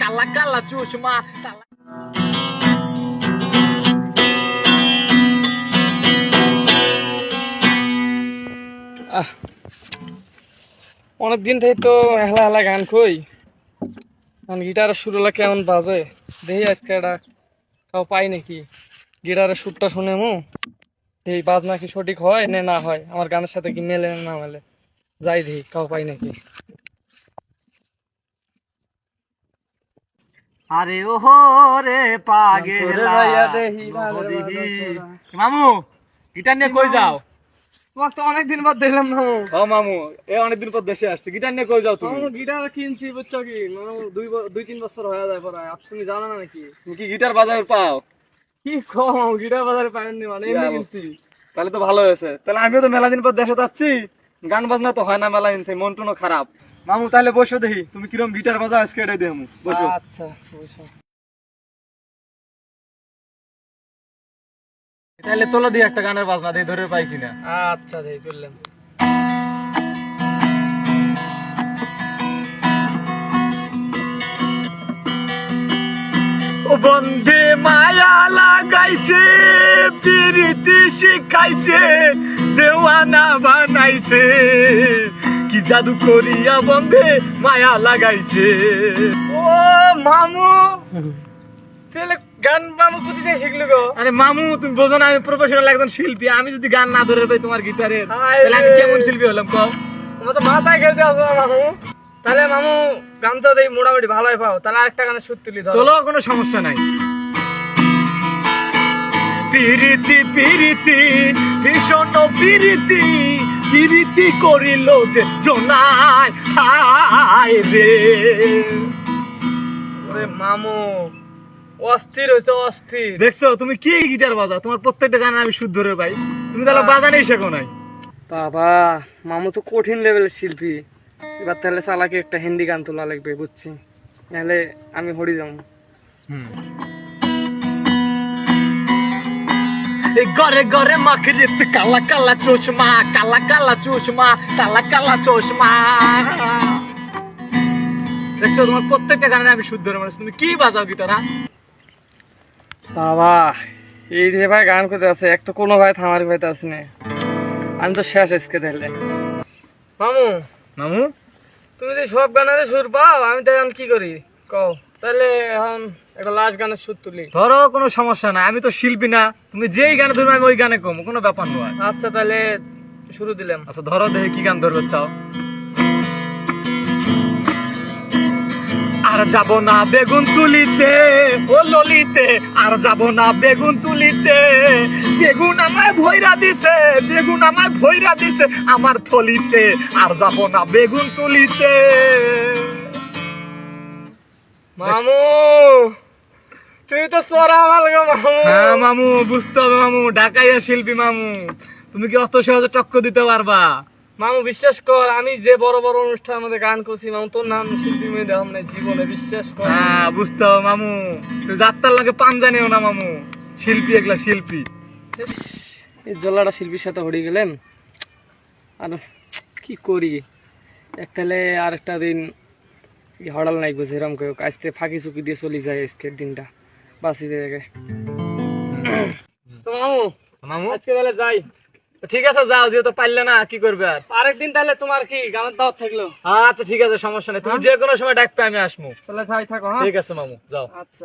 কালা অনেক দিন থেকে তো হেলা হেলা গান কই। এখন গিটারের সুরলা কেমন বাজে? দেখি আজকে এটা তাও পাই নাকি? গিটারের সুরটা শুনে মু। দেখি বাজ নাকি সঠিক হয় না না হয়? আমার গানের সাথে কি মেলে না মেলে? যাই দেখি কাউ পাই নাকি? আরে ওহো রে পাগেলা। মামু গিটার নিয়ে কই যাও? তোমার তো অনেকদিন বাদ দেখলাম না। ও মামু এ অনেকদিন পর দেশে আসছে। গিটার নিয়ে কই যাও তুমি? মামু গিটার কিনছি বুঝছ কি? মামু দুই দুই তিন বছর হয়ে যায় পরে। তুমি জানো না নাকি? তুমি কি গিটার বাজার পাও? কি কম গিটার বাজারে পাইনি মানে এমনি কিনছি। তাহলে তো ভালো হয়েছে। তাহলে আমিও তো মেলা দিন পর দেশে যাচ্ছি। গান বাজনা তো হয় না মেলা দিন মন টনও খারাপ। মামু তাহলে বসো দেখি। তুমি কিরম গিটার বাজাও আজকে এটাই দেখমু বসো। আচ্ছা বুঝছ তাহলে তোলো দিয়ে একটা গানের বাজনা দিয়ে ধরে পাই কিনা। আচ্ছা যাই চললাম ও বন্ধে মায়া লাগাইছে প্রীতি শিখাইছে দেওয়ানা বানাইছে। কি জাদু করিয়া বন্ধে মায়া লাগাইছে? ও মামু! তাহলে গান মামু কোথা থেকে শিখলি গো? আরে মামু তুমি বোঝো না আমি প্রফেশনাল একজন শিল্পী। আমি যদি গান না ধরে পাই তোমার গিটারের তাহলে আমি কেমন শিল্পী হলাম কও? আমার তো মাথায় খেলতে আসো না মামু? তাহলে মামু গান তো দেই মোটামুটি ভালোই পাও। তাহলে আরেকটা গানের সুর তুলি ধরো। চলো কোনো সমস্যা নাই। পিরিতি পিরিতি ভীষণ পিরিতি পিরিতি করিল যে জোনায় হায় রে। ওরে মামু অস্থির হয়েছে অস্থির। দেখছ তুমি কি গিটার বাজা তোমার প্রত্যেকটা গান আমি শুদ্ধ রে ভাই। তুমি তাহলে বাজানেই শেখো নাই। বাবা মামু তো কঠিন লেভেলের শিল্পী। এবার তাহলে চালাকে একটা হিন্দি গান তোলা লাগবে বুঝছি। নাহলে আমি হরি যাব। এই ঘরে ঘরে মাখরিত কালা কালা চশমা কালা কালা চশমা কালা কালা চশমা। দেখছ তোমার প্রত্যেকটা গানে আমি শুদ্ধ মানুষ তুমি কি বাজাও গিটার হ্যাঁ? বাবা এই যে ভাই গান করতে আছে এক তো কোনো ভাই থামার ভাই আছে না আমি তো শেষ আজকে তাহলে। মামু মামু? তুমি যে সব গানের সুর পাও আমি তো এখন কি করি? কও। তাহলে এখন একটা লাস্ট গানের সুর তুলি। ধরো কোনো সমস্যা নাই আমি তো শিল্পী না তুমি যেই গানে ধরবে আমি ওই গানে কম কোনো ব্যাপার নয়। আচ্ছা তাহলে শুরু দিলাম। আচ্ছা ধরো দেখি কি গান ধরবে চাও। আর যাব না বেগুন তুলিতে ও ললিতে আর যাব না বেগুন তুলিতে। বেগুন আমায় ভৈরা দিছে বেগুন আমায় ভৈরা দিছে আমার থলিতে আর যাব না বেগুন তুলিতে। মামু! তুই তো চড়া মাল গো মামু! হ্যাঁ মামু বুঝতে হবে মামু ঢাকাইয়া শিল্পী মামু। তুমি কি অত সহজে টক্কর দিতে পারবা? মামু বিশ্বাস কর আমি যে বড় বড় অনুষ্ঠান মধ্যে গান করছি মামু তোর নাম শিল্পী মেয়ে দেখাম না জীবনে বিশ্বাস কর। হ্যাঁ বুঝতে হবে মামু। তুই যাত্রার লাগে পান জানিও না মামু। শিল্পী এগুলা শিল্পী। এই জল্লাটা শিল্পীর সাথে হয়ে গেলেন। আর কি করি? এক তাহলে আর একটা দিন হড়াল নাই বুঝে এরম কেউ আজকে ফাঁকি চুকি দিয়ে চলে যায় আজকের দিনটা। বাঁচি দেখে তো মামু মামু? আজকে তাহলে যাই। ঠিক আছে যাও যেহেতু পারলে না কি করবে আর? আরেকদিন তাহলে তোমার কি গানের দাওয়াত থাকল? আচ্ছা ঠিক আছে সমস্যা নেই। তুমি যে কোনো সময় ডাকবে আমি আসব। তাহলে যাই থাকো হ্যাঁ? ঠিক আছে মামু যাও। আচ্ছা।